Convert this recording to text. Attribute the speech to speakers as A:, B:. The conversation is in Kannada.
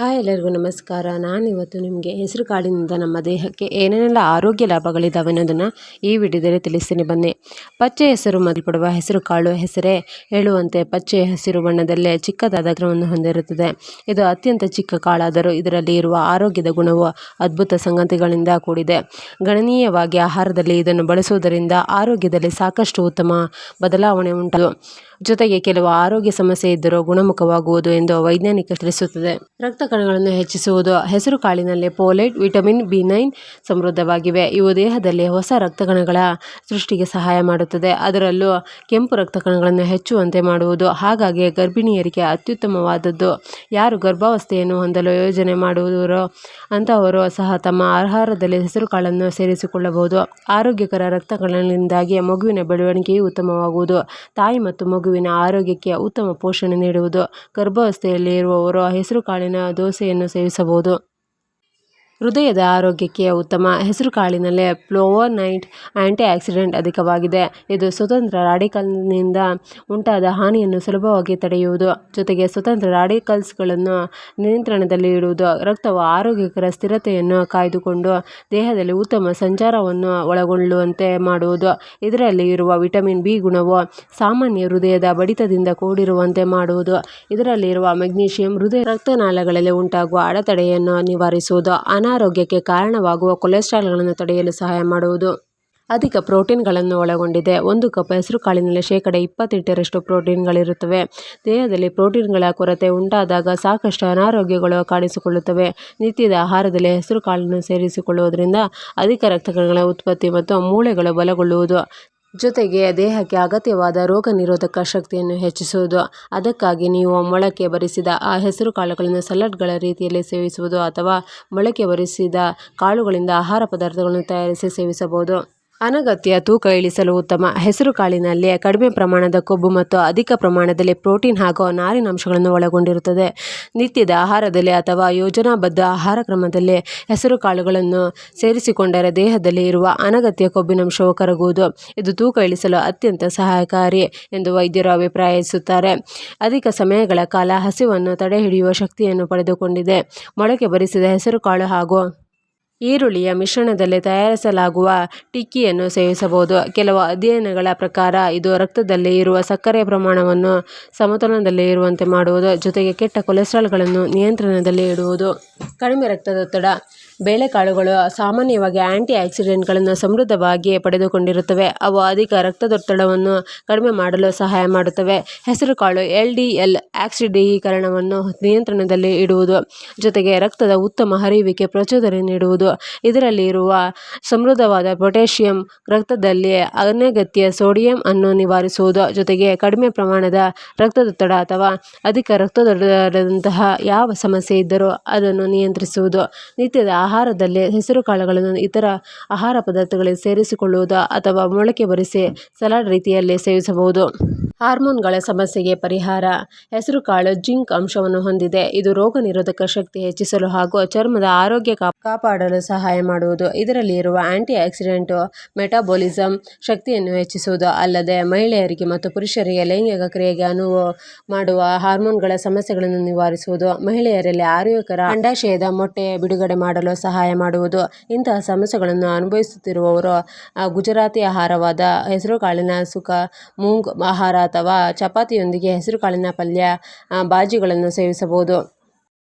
A: ಹಾಯ್ ಎಲ್ಲರಿಗೂ ನಮಸ್ಕಾರ. ನಾನಿವತ್ತು ನಿಮಗೆ ಹೆಸರು ಕಾಳಿನಿಂದ ನಮ್ಮ ದೇಹಕ್ಕೆ ಏನೇನೆಲ್ಲ ಆರೋಗ್ಯ ಲಾಭಗಳಿದ್ದಾವೆ ಅನ್ನೋದನ್ನು ಈ ವಿಡಿಯೋದಲ್ಲಿ ತಿಳಿಸ್ತೀನಿ. ಬನ್ನಿ. ಪಚ್ಚೆ ಹೆಸರು ಮೊದಲ್ಪಡುವ ಹೆಸರು ಕಾಳು ಹೆಸರೇ ಹೇಳುವಂತೆ ಪಚ್ಚೆ ಹಸಿರು ಬಣ್ಣದಲ್ಲೇ ಚಿಕ್ಕದಾದ ಗ್ರಹವನ್ನು ಹೊಂದಿರುತ್ತದೆ. ಇದು ಅತ್ಯಂತ ಚಿಕ್ಕ ಕಾಳಾದರೂ ಇದರಲ್ಲಿ ಇರುವ ಆರೋಗ್ಯದ ಗುಣವು ಅದ್ಭುತ ಸಂಗತಿಗಳಿಂದ ಕೂಡಿದೆ. ಗಣನೀಯವಾಗಿ ಆಹಾರದಲ್ಲಿ ಇದನ್ನು ಬಳಸುವುದರಿಂದ ಆರೋಗ್ಯದಲ್ಲಿ ಸಾಕಷ್ಟು ಉತ್ತಮ ಬದಲಾವಣೆ ಉಂಟು. ಜೊತೆಗೆ ಕೆಲವು ಆರೋಗ್ಯ ಸಮಸ್ಯೆ ಇದ್ದರೂ ಗುಣಮುಖವಾಗುವುದು ಎಂದು ವೈಜ್ಞಾನಿಕ ತಿಳಿಸುತ್ತದೆ. ರಕ್ತ ಕಣಗಳನ್ನು ಹೆಚ್ಚಿಸುವುದು ಹೆಸರು ಕಾಳಿನಲ್ಲಿ ಪೋಲೈಟ್, ವಿಟಮಿನ್ ಬಿ ನೈನ್ ಸಮೃದ್ಧವಾಗಿವೆ. ಇವು ದೇಹದಲ್ಲಿ ಹೊಸ ರಕ್ತ ಕಣಗಳ ಸೃಷ್ಟಿಗೆ ಸಹಾಯ ಮಾಡುತ್ತದೆ. ಅದರಲ್ಲೂ ಕೆಂಪು ರಕ್ತ ಕಣಗಳನ್ನು ಹೆಚ್ಚುವಂತೆ ಮಾಡುವುದು ಹಾಗಾಗಿ ಗರ್ಭಿಣಿಯರಿಗೆ ಅತ್ಯುತ್ತಮವಾದದ್ದು. ಯಾರು ಗರ್ಭಾವಸ್ಥೆಯನ್ನು ಹೊಂದಲು ಯೋಜನೆ ಮಾಡುವುದರೋ ಅಂತಹವರು ಸಹ ತಮ್ಮ ಆಹಾರದಲ್ಲಿ ಹೆಸರು ಕಾಳನ್ನು ಸೇರಿಸಿಕೊಳ್ಳಬಹುದು. ಆರೋಗ್ಯಕರ ರಕ್ತ ಕಣಗಳಿಂದಾಗಿ ಮಗುವಿನ ಬೆಳವಣಿಗೆಯು ಉತ್ತಮವಾಗುವುದು. ತಾಯಿ ಮತ್ತು ಮಗುವಿನ ಆರೋಗ್ಯಕ್ಕೆ ಉತ್ತಮ ಪೋಷಣೆ ನೀಡುವುದು. ಗರ್ಭಾವಸ್ಥೆಯಲ್ಲಿ ಇರುವವರು ಹೆಸರು ಕಾಳಿನ ದೋಸೆಯನ್ನು ಸೇವಿಸಬಹುದು. ಹೃದಯದ ಆರೋಗ್ಯಕ್ಕೆ ಉತ್ತಮ. ಹೆಸರು ಕಾಳಿನಲ್ಲಿ ಫ್ಲೋವೋನೈಡ್ ಆ್ಯಂಟಿ ಆಕ್ಸಿಡೆಂಟ್ ಅಧಿಕವಾಗಿದೆ. ಇದು ಸ್ವತಂತ್ರ ರಾಡಿಕಲ್ನಿಂದ ಉಂಟಾದ ಹಾನಿಯನ್ನು ಸುಲಭವಾಗಿ ತಡೆಯುವುದು. ಜೊತೆಗೆ ಸ್ವತಂತ್ರ ರಾಡಿಕಲ್ಸ್ಗಳನ್ನು ನಿಯಂತ್ರಣದಲ್ಲಿ ಇಡುವುದು, ರಕ್ತವು ಆರೋಗ್ಯಕರ ಸ್ಥಿರತೆಯನ್ನು ಕಾಯ್ದುಕೊಂಡು ದೇಹದಲ್ಲಿ ಉತ್ತಮ ಸಂಚಾರವನ್ನು ಒಳಗೊಳ್ಳುವಂತೆ ಮಾಡುವುದು. ಇದರಲ್ಲಿ ಇರುವ ವಿಟಮಿನ್ ಬಿ ಗುಣವು ಸಾಮಾನ್ಯ ಹೃದಯದ ಬಡಿತದಿಂದ ಕೂಡಿರುವಂತೆ ಮಾಡುವುದು. ಇದರಲ್ಲಿರುವ ಮೆಗ್ನೀಷಿಯಂ ಹೃದಯ ರಕ್ತನಾಳಗಳಲ್ಲಿ ಉಂಟಾಗುವ ಅಡೆತಡೆಯನ್ನು ನಿವಾರಿಸುವುದು. ಅನಾರೋಗ್ಯಕ್ಕೆ ಕಾರಣವಾಗುವ ಕೊಲೆಸ್ಟ್ರಾಲ್ಗಳನ್ನು ತಡೆಯಲು ಸಹಾಯ ಮಾಡುವುದು. ಅಧಿಕ ಪ್ರೋಟೀನ್ಗಳನ್ನು ಒಳಗೊಂಡಿದೆ. ಒಂದು ಕಪ್ ಹೆಸರು ಕಾಳಿನಲ್ಲಿ ಶೇಕಡ ಇಪ್ಪತ್ತೆಂಟರಷ್ಟು ಪ್ರೋಟೀನ್ಗಳಿರುತ್ತವೆ. ದೇಹದಲ್ಲಿ ಪ್ರೋಟೀನ್ಗಳ ಕೊರತೆ ಉಂಟಾದಾಗ ಸಾಕಷ್ಟು ಅನಾರೋಗ್ಯಗಳು ಕಾಣಿಸಿಕೊಳ್ಳುತ್ತವೆ. ನಿತ್ಯದ ಆಹಾರದಲ್ಲಿ ಹೆಸರು ಕಾಳನ್ನು ಸೇರಿಸಿಕೊಳ್ಳುವುದರಿಂದ ಅಧಿಕ ರಕ್ತಕಣಗಳ ಉತ್ಪತ್ತಿ ಮತ್ತು ಮೂಳೆಗಳು ಬಲಗೊಳ್ಳುವುದು. ಜೊತೆಗೆ ದೇಹಕ್ಕೆ ಅಗತ್ಯವಾದ ರೋಗ ನಿರೋಧಕ ಶಕ್ತಿಯನ್ನು ಹೆಚ್ಚಿಸುವುದು. ಅದಕ್ಕಾಗಿ ನೀವು ಮೊಳಕೆ ಬರಿಸಿದ ಆ ಹೆಸರು ಕಾಳುಗಳನ್ನು ಸಲಾಡ್ಗಳ ರೀತಿಯಲ್ಲಿ ಸೇವಿಸುವುದು ಅಥವಾ ಮೊಳಕೆ ಬರಿಸಿದ ಕಾಳುಗಳಿಂದ ಆಹಾರ ಪದಾರ್ಥಗಳನ್ನು ತಯಾರಿಸಿ ಸೇವಿಸಬಹುದು. ಅನಗತ್ಯ ತೂಕ ಇಳಿಸಲು ಉತ್ತಮ. ಹೆಸರು ಕಾಳಿನಲ್ಲಿ ಕಡಿಮೆ ಪ್ರಮಾಣದ ಕೊಬ್ಬು ಮತ್ತು ಅಧಿಕ ಪ್ರಮಾಣದಲ್ಲಿ ಪ್ರೋಟೀನ್ ಹಾಗೂ ನಾರಿನಂಶಗಳನ್ನು ಒಳಗೊಂಡಿರುತ್ತದೆ. ನಿತ್ಯದ ಆಹಾರದಲ್ಲಿ ಅಥವಾ ಯೋಜನಾಬದ್ಧ ಆಹಾರ ಕ್ರಮದಲ್ಲಿ ಹೆಸರು ಕಾಳುಗಳನ್ನು ಸೇರಿಸಿಕೊಂಡರೆ ದೇಹದಲ್ಲಿ ಇರುವ ಅನಗತ್ಯ ಕೊಬ್ಬಿನಂಶವು ಕರಗುವುದು. ಇದು ತೂಕ ಇಳಿಸಲು ಅತ್ಯಂತ ಸಹಾಯಕಾರಿ ಎಂದು ವೈದ್ಯರು ಅಭಿಪ್ರಾಯಿಸುತ್ತಾರೆ. ಅಧಿಕ ಸಮಯಗಳ ಕಾಲ ಹಸಿವನ್ನು ತಡೆಹಿಡಿಯುವ ಶಕ್ತಿಯನ್ನು ಪಡೆದುಕೊಂಡಿದೆ. ಮೊಳಕೆ ಬರಿಸಿದ ಹೆಸರುಕಾಳು ಹಾಗೂ ಈರುಳ್ಳಿಯ ಮಿಶ್ರಣದಲ್ಲಿ ತಯಾರಿಸಲಾಗುವ ಟಿಕ್ಕಿಯನ್ನು ಸೇವಿಸಬಹುದು. ಕೆಲವು ಅಧ್ಯಯನಗಳ ಪ್ರಕಾರ, ಇದು ರಕ್ತದಲ್ಲಿ ಇರುವ ಸಕ್ಕರೆಯ ಪ್ರಮಾಣವನ್ನು ಸಮತೋಲನದಲ್ಲಿ ಇರುವಂತೆ ಮಾಡುವುದು, ಜೊತೆಗೆ ಕೆಟ್ಟ ಕೊಲೆಸ್ಟ್ರಾಲ್ಗಳನ್ನು ನಿಯಂತ್ರಣದಲ್ಲಿ ಇಡುವುದು. ಕಡಿಮೆ ರಕ್ತದೊತ್ತಡ ಬೇಳೆಕಾಳುಗಳು ಸಾಮಾನ್ಯವಾಗಿ ಆ್ಯಂಟಿ ಆಕ್ಸಿಡೆಂಟ್ಗಳನ್ನು ಸಮೃದ್ಧವಾಗಿ ಪಡೆದುಕೊಂಡಿರುತ್ತವೆ. ಅವು ಅಧಿಕ ರಕ್ತದೊತ್ತಡವನ್ನು ಕಡಿಮೆ ಮಾಡಲು ಸಹಾಯ ಮಾಡುತ್ತವೆ. ಹೆಸರುಕಾಳು ಎಲ್ ಡಿ ಎಲ್ ಆಕ್ಸಿಡೀಕರಣವನ್ನು ನಿಯಂತ್ರಣದಲ್ಲಿ ಇಡುವುದು, ಜೊತೆಗೆ ರಕ್ತದ ಉತ್ತಮ ಹರಿವಿಗೆ ಪ್ರಚೋದನೆ ನೀಡುವುದು. ಇದರಲ್ಲಿ ಇರುವ ಸಮೃದ್ಧವಾದ ಪೊಟ್ಯಾಷಿಯಂ ರಕ್ತದಲ್ಲಿ ಅನಗತ್ಯ ಸೋಡಿಯಂ ಅನ್ನು ನಿವಾರಿಸುವುದು, ಜೊತೆಗೆ ಕಡಿಮೆ ಪ್ರಮಾಣದ ರಕ್ತದೊತ್ತಡ ಅಥವಾ ಅಧಿಕ ರಕ್ತದೊತ್ತಡದಂತಹ ಯಾವ ಸಮಸ್ಯೆ ಇದ್ದರೂ ಅದನ್ನು ನಿಯಂತ್ರಿಸುವುದು. ನಿತ್ಯದ ಆಹಾರದಲ್ಲಿ ಹೆಸರು ಕಾಳುಗಳನ್ನು ಇತರ ಆಹಾರ ಪದಾರ್ಥಗಳಿಗೆ ಸೇರಿಸಿಕೊಳ್ಳುವುದು ಅಥವಾ ಮೊಳಕೆ ಬರಿಸಿ ಸಲಾಡ್ ರೀತಿಯಲ್ಲಿ ಸೇವಿಸಬಹುದು. ಹಾರ್ಮೋನ್ಗಳ ಸಮಸ್ಯೆಗೆ ಪರಿಹಾರ. ಹೆಸರುಕಾಳು ಜಿಂಕ್ ಅಂಶವನ್ನು ಹೊಂದಿದೆ. ಇದು ರೋಗ ನಿರೋಧಕ ಶಕ್ತಿ ಹೆಚ್ಚಿಸಲು ಹಾಗೂ ಚರ್ಮದ ಆರೋಗ್ಯ ಕಾಪಾಡಲು ಸಹಾಯ ಮಾಡುವುದು. ಇದರಲ್ಲಿ ಇರುವ ಆಂಟಿ ಆಕ್ಸಿಡೆಂಟ್ ಮೆಟಾಬೋಲಿಸಮ್ ಶಕ್ತಿಯನ್ನು ಹೆಚ್ಚಿಸುವುದು ಅಲ್ಲದೆ ಮಹಿಳೆಯರಿಗೆ ಮತ್ತು ಪುರುಷರಿಗೆ ಲೈಂಗಿಕ ಕ್ರಿಯೆಗೆ ಅನುವು ಮಾಡುವ ಹಾರ್ಮೋನ್ಗಳ ಸಮಸ್ಯೆಗಳನ್ನು ನಿವಾರಿಸುವುದು. ಮಹಿಳೆಯರಲ್ಲಿ ಆರೋಗ್ಯಕರ ಅಂಡಾಶಯದ ಮೊಟ್ಟೆ ಬಿಡುಗಡೆ ಮಾಡಲು ಸಹಾಯ ಮಾಡುವುದು. ಇಂತಹ ಸಮಸ್ಯೆಗಳನ್ನು ಅನುಭವಿಸುತ್ತಿರುವವರು ಗುಜರಾತಿ ಆಹಾರವಾದ ಹೆಸರುಕಾಳಿನ ಸುಖ, ಮೂಂಗ್ ಆಹಾರ ಅಥವಾ ಚಪಾತಿಯೊಂದಿಗೆ ಹೆಸರುಕಾಳಿನ ಪಲ್ಯ ಬಾಜಿಗಳನ್ನು ಸೇವಿಸಬಹುದು.